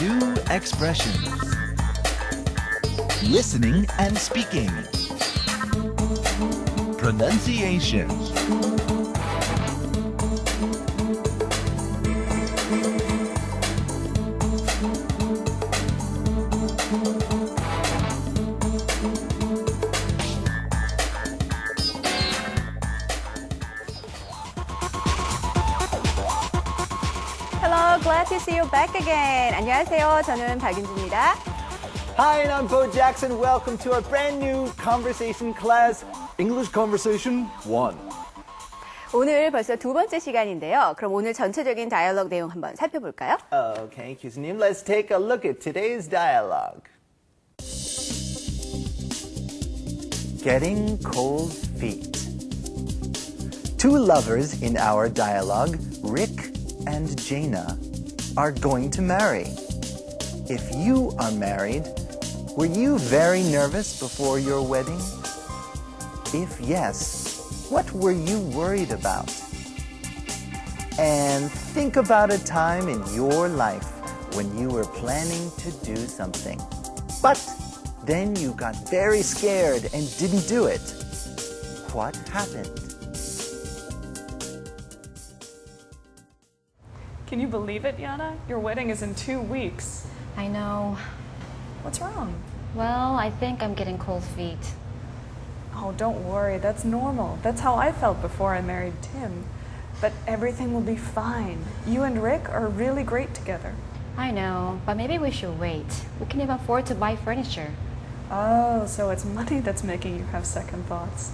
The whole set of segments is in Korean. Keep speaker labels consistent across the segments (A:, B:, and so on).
A: New expressions. Listening and speaking. Pronunciation.
B: glad to see you back again. 안녕하세요. 저는 박윤주입니다.
C: Hi, and I'm Bo Jackson. Welcome to our brand new conversation class, English Conversation 1.
B: 오늘 벌써 두 번째 시간인데요. 그럼 오늘 전체적인 다이얼로그 내용 한번 살펴볼까요?
C: Okay, 교수님, let's take a look at today's dialogue. Getting cold feet. Two lovers in our dialogue, Rick and Jaina, are going to marry. If you are married, were you very nervous before your wedding? If yes, what were you worried about? And think about a time in your life when you were planning to do something. But then you got very scared and didn't do it. What happened?
D: Can you believe it, Yana? Your wedding is in two weeks.
E: I know.
D: What's wrong?
E: Well, I think I'm getting cold feet.
D: Oh, don't worry. That's normal. That's how I felt before I married Tim. But everything will be fine. You and Rick are really great together.
E: I know, but maybe we should wait. We can even afford to buy furniture.
D: Oh, so it's money that's making you have second thoughts.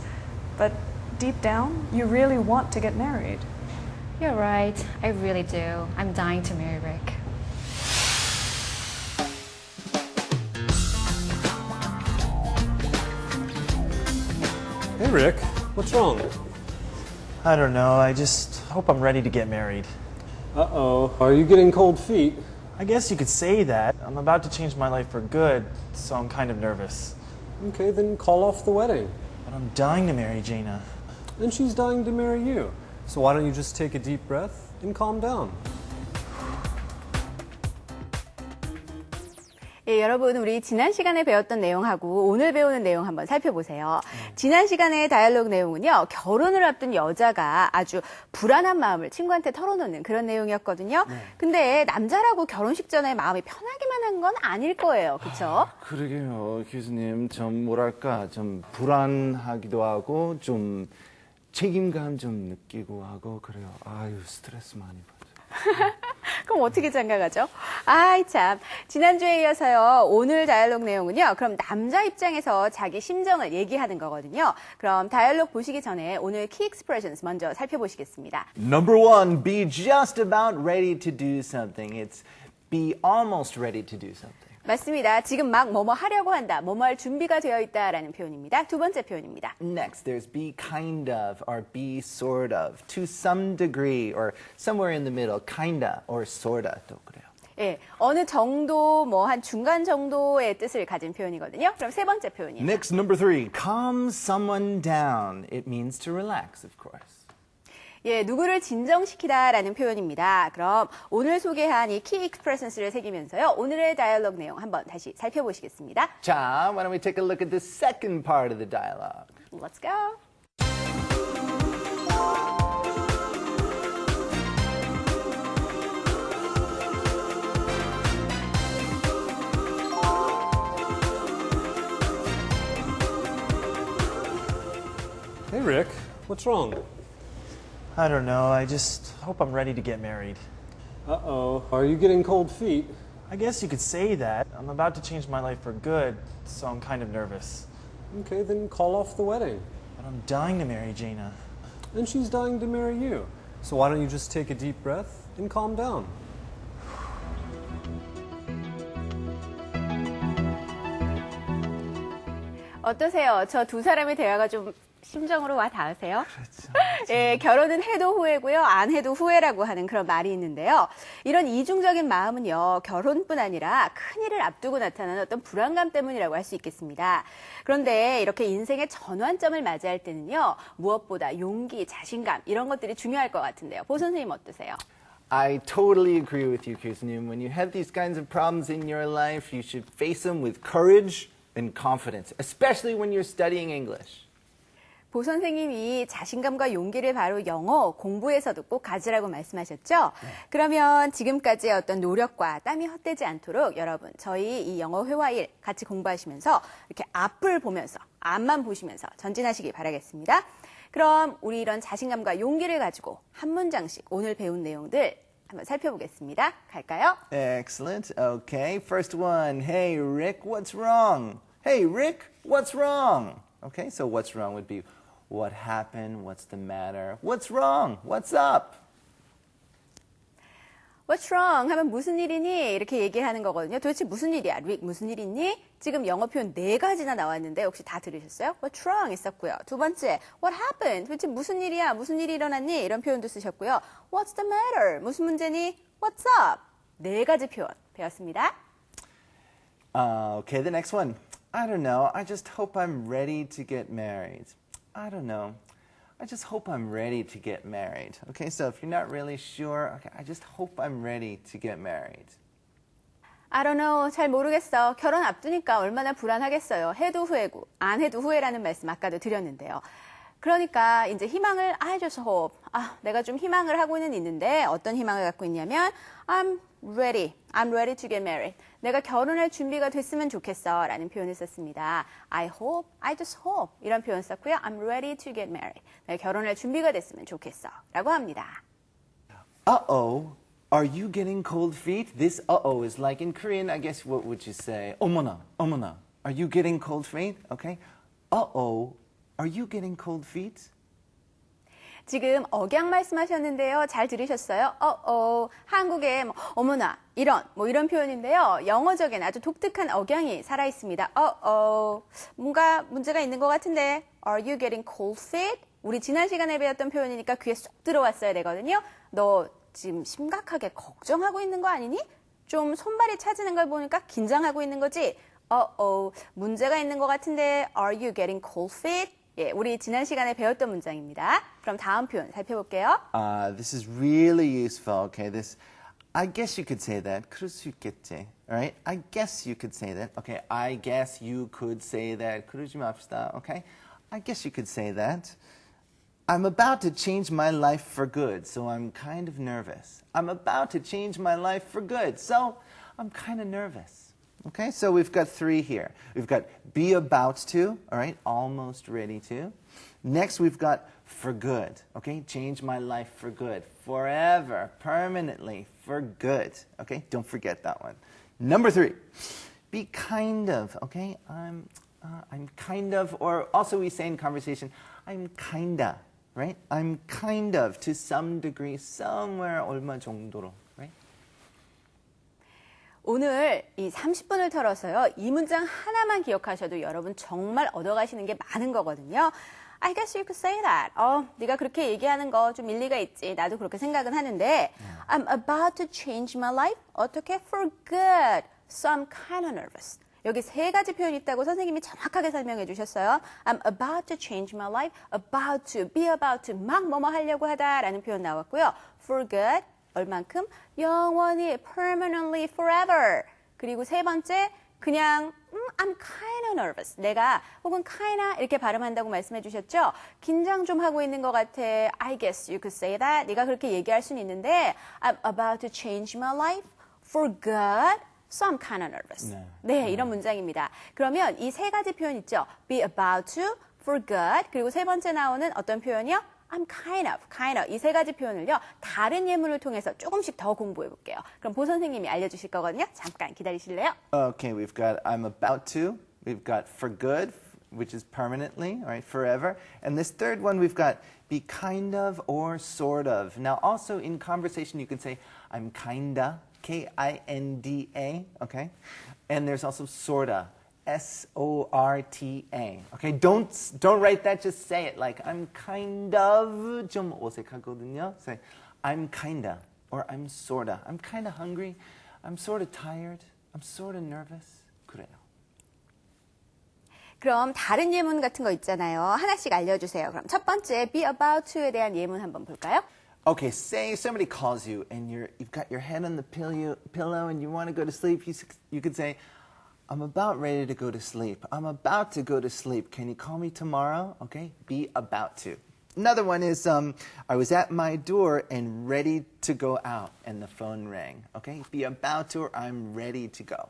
D: But deep down, you really want to get married.
E: You're right. I really do. I'm dying to marry Rick.
F: Hey, Rick. What's wrong?
G: I don't know. I just hope I'm ready to get married.
F: Uh oh. Are you getting cold feet?
G: I guess you could say that. I'm about to change my life for good, so I'm kind of nervous.
F: Okay, then call off the wedding.
G: But I'm dying to marry Jaina.
F: And she's dying to marry you. So why don't you just take a deep breath and calm down?
B: 예, 여러분, 우리 지난 시간에 배웠던 내용하고 오늘 배우는 내용 한번 살펴보세요. 지난 시간의 다이얼로그 내용은요, 결혼을 앞둔 여자가 아주 불안한 마음을 친구한테 털어놓는 그런 내용이었거든요. 근데 남자라고 결혼식 전에 마음이 편하기만 한 건 아닐 거예요. 그쵸?
C: 그러게요, 교수님. 좀 뭐랄까, 좀 불안하기도 하고, 좀 책임감 좀 느끼고 하고, 그래요. 아유, 스트레스 많이 받아요.
B: 그럼 어떻게 장가가죠? 아이, 참. 지난주에 이어서요, 오늘 다이얼로그 내용은요, 그럼 남자 입장에서 자기 심정을 얘기하는 거거든요. 그럼 다이얼로그 보시기 전에 오늘 키 익스프레션스 먼저 살펴보시겠습니다.
C: Number one, be just about ready to do something. It's be almost ready to do something.
B: 맞습니다. 지금 막 뭐뭐 하려고 한다, 뭐뭐 할 준비가 되어 있다라는 표현입니다. 두 번째 표현입니다.
C: Next, there's be kind of or be sort of to some degree or somewhere in the middle, kinda or sorta 또 그래요.
B: 예, 어느 정도, 뭐 한 중간 정도의 뜻을 가진 표현이거든요. 그럼 세 번째 표현이에요.
C: Next, number three, calm someone down. It means to relax, of course.
B: 예, 누구를 진정시키다라는 표현입니다. 그럼 오늘 소개한 이 키 익스프레션스를 새기면서요. 오늘의 다이얼로그 내용 한번 다시 살펴보시겠습니다.
C: 자, why don't we take a look at the second part of the dialogue?
B: Let's go.
F: Hey, Rick. What's wrong?
G: I don't know. I just hope I'm ready to get married.
F: Uh oh. Are you getting cold feet?
G: I guess you could say that. I'm about to change my life for good, so I'm kind of nervous.
F: Okay, then call off the wedding.
G: But I'm dying to marry Jaina.
F: And she's dying to marry you. So why don't you just take a deep breath and calm down?
B: 어떠세요? 저 두 사람의 대화가 좀 심정으로 와 닿으세요? 예, 결혼은 해도 후회고요, 안 해도 후회라고 하는 그런 말이 있는데요. 이런 이중적인 마음은요, 결혼뿐 아니라 큰일을 앞두고 나타나는 어떤 불안감 때문이라고 할 수 있겠습니다. 그런데 이렇게 인생의 전환점을 맞이할 때는요, 무엇보다 용기, 자신감, 이런 것들이 중요할 것 같은데요. 보 선생님 어떠세요?
C: I totally agree with you, 교수님. When you have these kinds of problems in your life, you should face them with courage and confidence, especially when you're studying English.
B: 보 선생님이 자신감과 용기를 바로 영어 공부에서도 꼭 가지라고 말씀하셨죠? 그러면 지금까지의 어떤 노력과 땀이 헛되지 않도록 여러분, 저희 이 영어 회화일 같이 공부하시면서 이렇게 앞을 보면서, 앞만 보시면서 전진하시기 바라겠습니다. 그럼 우리 이런 자신감과 용기를 가지고 한 문장씩 오늘 배운 내용들 한번 살펴보겠습니다. 갈까요?
C: Excellent. Okay, first one. Hey, Rick, what's wrong? Hey, Rick, what's wrong? Okay, so what's wrong would be what happened? What's the matter? What's wrong? What's up?
B: What's wrong? 하면 무슨 일이니? 이렇게 얘기하는 거거든요. 도대체 무슨 일이야? 릭, 무슨 일 있니? 지금 영어 표현 네 가지나 나왔는데 혹시 다 들으셨어요? What's wrong? 있었고요. 두 번째, What happened? 도대체 무슨 일이야? 무슨 일이 일어났니? 이런 표현도 쓰셨고요. What's the matter? 무슨 문제니? What's up? 네 가지 표현 배웠습니다.
C: Uh, okay, the next one. I don't know. I just hope I'm ready to get married. I don't know. I just hope I'm ready to get married. Okay, so if you're not really sure, okay, I just hope I'm ready to get married.
B: I don't know. 잘 모르겠어. 결혼 앞두니까 얼마나 불안하겠어요. 해도 후회고, 안 해도 후회라는 말씀 아까도 드렸는데요. 그러니까 이제 희망을 I just hope. 아, 내가 좀 희망을 하고는 있는데 어떤 희망을 갖고 있냐면 I'm ready. I'm ready to get married. 내가 결혼할 준비가 됐으면 좋겠어 라는 표현을 썼습니다. I hope, I just hope 이런 표현 썼고요. I'm ready to get married. 내가 결혼할 준비가 됐으면 좋겠어 라고 합니다.
C: Uh-oh, are you getting cold feet? This uh-oh is like in Korean, I guess what would you say? 어머나, 어머나. Are you getting cold feet? Okay. Uh-oh, are you getting cold feet?
B: 지금 억양 말씀하셨는데요. 잘 들으셨어요? 어어, 한국에 뭐, 어머나, 이런, 뭐 이런 표현인데요. 영어적인 아주 독특한 억양이 살아 있습니다. 어어, 뭔가 문제가 있는 것 같은데. Are you getting cold feet? 우리 지난 시간에 배웠던 표현이니까 귀에 쏙 들어왔어야 되거든요. 너 지금 심각하게 걱정하고 있는 거 아니니? 좀 손발이 차지는 걸 보니까 긴장하고 있는 거지? 어어, 문제가 있는 것 같은데. Are you getting cold feet? 예, 우리 지난 시간에 배웠던 문장입니다. 그럼 다음 표현 살펴볼게요.
C: Uh, this is really useful. Okay, this, I guess you could say that. 그럴 수 있겠지. All right, I guess you could say that. Okay, I guess you could say that. 그러지 맙시다. Okay, I guess you could say that. I'm about to change my life for good, so I'm kind of nervous. I'm about to change my life for good, so I'm kind of nervous. Okay, so we've got three here. We've got be about to, all right, almost ready to. Next, we've got for good, okay, change my life for good, forever, permanently, for good, okay, don't forget that one. Number three, be kind of, okay, I'm, uh, I'm kind of, or also we say in conversation, I'm kinda, right? I'm kind of, to some degree, somewhere 얼마 정도로, right?
B: 오늘 이 30분을 털어서요. 이 문장 하나만 기억하셔도 여러분 정말 얻어가시는 게 많은 거거든요. I guess you could say that. 어, 네가 그렇게 얘기하는 거 좀 일리가 있지. 나도 그렇게 생각은 하는데 I'm about to change my life. 어떻게? For good. So I'm kind of nervous. 여기 세 가지 표현이 있다고 선생님이 정확하게 설명해 주셨어요. I'm about to change my life. About to, be about to, 막 뭐뭐 하려고 하다라는 표현 나왔고요. For good. 얼만큼? 영원히, permanently, forever. 그리고 세 번째, 그냥 음, I'm kind of nervous. 내가 혹은 kinda 이렇게 발음한다고 말씀해 주셨죠? 긴장 좀 하고 있는 것 같아. I guess you could say that. 네가 그렇게 얘기할 수는 있는데 I'm about to change my life for good. So I'm kind of nervous.
C: 네.
B: 네, 이런 문장입니다. 그러면 이 세 가지 표현 있죠? Be about to, for good. 그리고 세 번째 나오는 어떤 표현이요? I'm kind of, kind of. 이 세 가지 표현을요, 다른 예문을 통해서 조금씩 더 공부해 볼게요. 그럼 보 선생님이 알려주실 거거든요. 잠깐 기다리실래요?
C: Okay, we've got I'm about to. We've got for good, which is permanently, all right, forever. And this third one, we've got be kind of or sort of. Now, also in conversation, you can say I'm kinda, K I N D A, okay? And there's also sorta, S O R T A. Okay, don't don't write that. Just say it like I'm kind of 좀 어색하거든요. Say I'm kinda or I'm sorta. I'm kinda hungry. I'm sorta tired. I'm sorta nervous. 그래요.
B: 그럼 다른 예문 같은 거 있잖아요. 하나씩 알려주세요. 그럼 첫 번째, be about to에 대한 예문 한번 볼까요?
C: Okay, say somebody calls you and you're you've got your head on the pillow pillow and you want to go to sleep. You s- you could say, "I'm about ready to go to sleep. I'm about to go to sleep. Can you call me tomorrow?" Okay, be about to. Another one is um, I was at my door and ready to go out and the phone rang. Okay, be about to or I'm ready to go.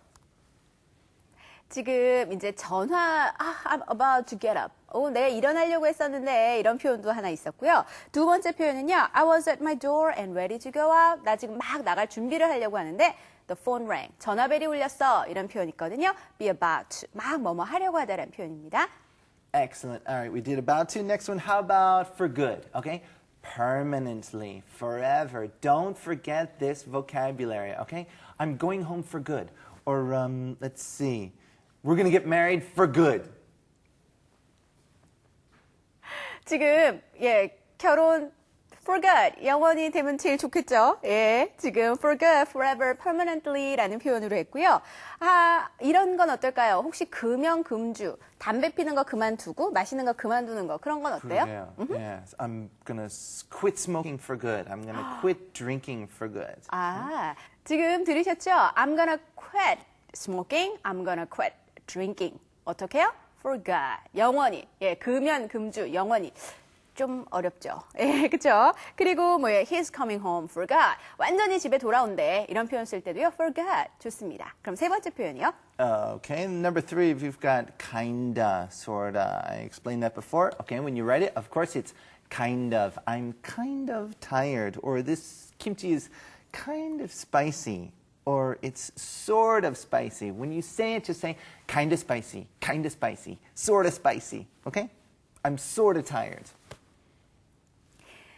B: 지금 이제 전화, 아, I'm about to get up. 어, 내가 일어나려고 했었는데 이런 표현도 하나 있었고요. 두 번째 표현은요. I was at my door and ready to go out. 나 지금 막 나갈 준비를 하려고 하는데 the phone rang. 전화벨이 울렸어. 이런 표현 있거든요. be about to. 막 뭐뭐 하려고 하다라는 표현입니다.
C: Excellent. All right, we did about to. Next one, how about for good? Okay? Permanently, forever. Don't forget this vocabulary, okay? I'm going home for good. Or, um, let's see, we're going to get married for good.
B: 지금 예 결혼 for good 영원히 되면 제일 좋겠죠. 예 지금 for good, forever, permanently라는 표현으로 했고요. 아 이런 건 어떨까요? 혹시 금연 금주 담배 피는 거 그만두고 마시는 거 그만두는 거 그런 건 어때요?
C: Yeah, yes. I'm going to quit smoking for good. I'm to quit drinking for good.
B: 아 지금 들으셨죠? I'm gonna quit smoking. I'm gonna quit drinking. 어떻게요? For good 영원히 예 금연 금주 영원히. 좀 어렵죠. 예, 그쵸? 그리고 뭐, 예, he's coming home for good. 완전히 집에 돌아온대. 이런 표현 쓸 때도요, for good. 좋습니다. 그럼 세 번째 표현이요.
C: Okay, and number three, if you've got kinda, sorta, I explained that before. Okay, when you write it, of course it's kind of. I'm kind of tired, or this kimchi is kind of spicy, or it's sort of spicy. When you say it, just say kind of spicy, kind of spicy, sort of spicy. Okay? I'm sort of tired.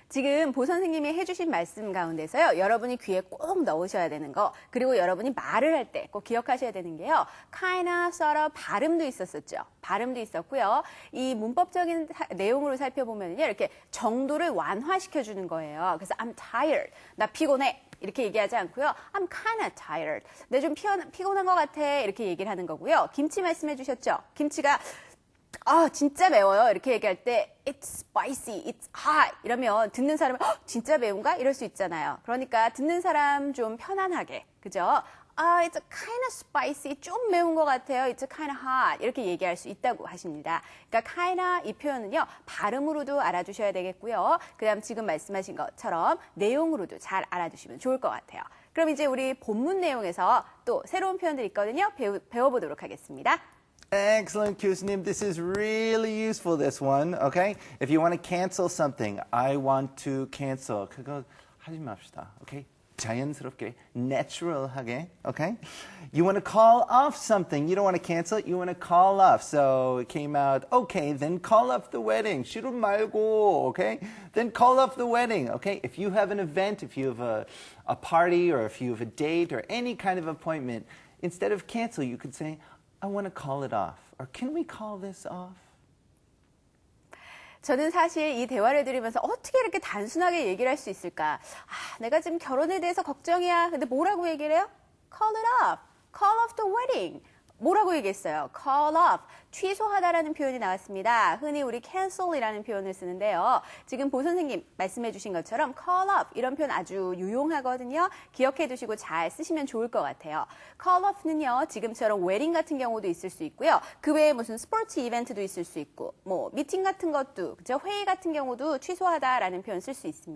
B: 지금 보 선생님이 해주신 말씀 가운데서요, 여러분이 귀에 꼭 넣으셔야 되는 거, 그리고 여러분이 말을 할 때 꼭 기억하셔야 되는 게요, kinda, sorta, 발음도 있었었죠. 발음도 있었고요. 이 문법적인 사- 내용으로 살펴보면요, 이렇게 정도를 완화시켜주는 거예요. 그래서 I'm tired. 나 피곤해. 이렇게 얘기하지 않고요. I'm kinda tired. 내 좀 피곤한 것 같아. 이렇게 얘기를 하는 거고요. 김치 말씀해 주셨죠? 김치가 아 진짜 매워요 이렇게 얘기할 때 it's spicy, it's hot 이러면 듣는 사람은 "헉, 진짜 매운가 이럴 수 있잖아요. 그러니까 듣는 사람 좀 편안하게 그죠? 아 it's kind of spicy 좀 매운 것 같아요. it's kind of hot 이렇게 얘기할 수 있다고 하십니다. 그러니까 kind 이 표현은요 발음으로도 알아두셔야 되겠고요. 그 다음 지금 말씀하신 것처럼 내용으로도 잘 알아두시면 좋을 것 같아요. 그럼 이제 우리 본문 내용에서 또 새로운 표현들 있거든요. 배우, 배워보도록 하겠습니다.
C: Excellent, 교수님. This is really useful, this one, okay? If you want to cancel something, I want to cancel. 그거 하지 맙시다, okay? 자연스럽게, natural하게, okay? You want to call off something. You don't want to cancel it, you want to call off. So it came out, okay, then call off the wedding. 싫음 말고, okay? Then call off the wedding, okay? If you have an event, if you have a, a party, or if you have a date, or any kind of appointment, instead of cancel, you could say, I want to call it off. Or can we call this off?
B: 저는 사실 이 대화를 들으면서 어떻게 이렇게 단순하게 얘기를 할 수 있을까? 아, 내가 지금 결혼에 대해서 걱정이야. 근데 뭐라고 얘기를 해요? Call it off. Call off the wedding. 뭐라고 얘기했어요? Call off. 취소하다라는 표현이 나왔습니다. 흔히 우리 cancel이라는 표현을 쓰는데요. 지금 보 선생님 말씀해 주신 것처럼 call off 이런 표현 아주 유용하거든요. 기억해 두시고 잘 쓰시면 좋을 것 같아요. call off는요. 지금처럼 웨딩 같은 경우도 있을 수 있고요. 그 외에 무슨 스포츠 이벤트도 있을 수 있고 뭐 미팅 같은 것도 그죠? 회의 같은 경우도 취소하다라는 표현 쓸 수 있습니다.